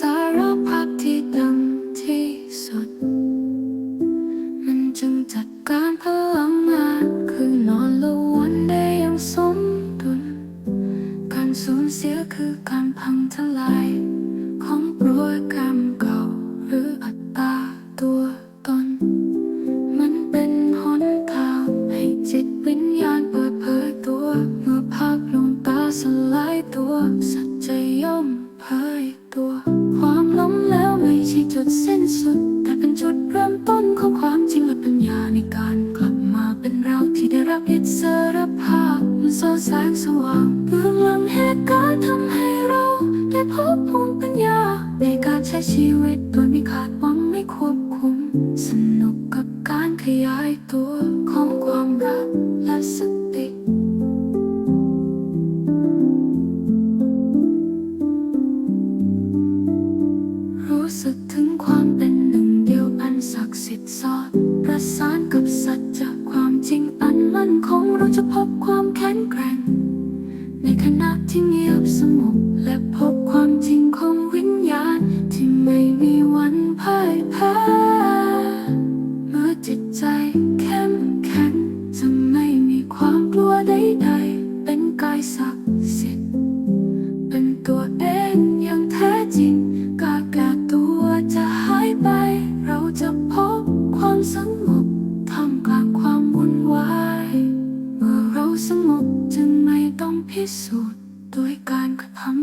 สารพัดที่ดังที่สุด มันจึงจัดการพลังงานคือนอนละวได้อย่างสมดุล การสูญเสียคือการพังทลาย ของโปรแกรมเก่าหรืออัตราตัวตน มันเป็นหนทาให้จิตวิญญาณเปิดเผยตัว เมื่อภาพลงตาสลายตัวสัจจะย่อมเผยตัวุดสิ้นสุด แต่เป็นจุดเริ่มต้นของความจริงและปัญญาในการกลับมาเป็นเราที่ได้รับอิสรภาพมันส่องแสงสว่างเบื้องหลังเหตุการณ์ทำให้เรา ได้พบภูมิปัญญา ในการใช้ชีวิตโดยไม่ขาดหวังไม่ควบคุม สนุกกับการขยายตัวของความรักและสติรู้สึกถึง อันมั่นคงเราจะพบความแข็งแกร่ง ในขณะที่เงียบสงบและพบความจริงของวิญญาณ ที่ไม่มีวันพ่ายแพ้เมื่อจิตใจเข้มแข็งจะไม่มีความกลัวใดๆเป็นกายศักดิ์สิทธิ์เป็นตัวเองอย่างแท้จริง กาแก่ตัวจะหายไป เราจะพบความสงบ พิสูจน์ด้วยการกระทำ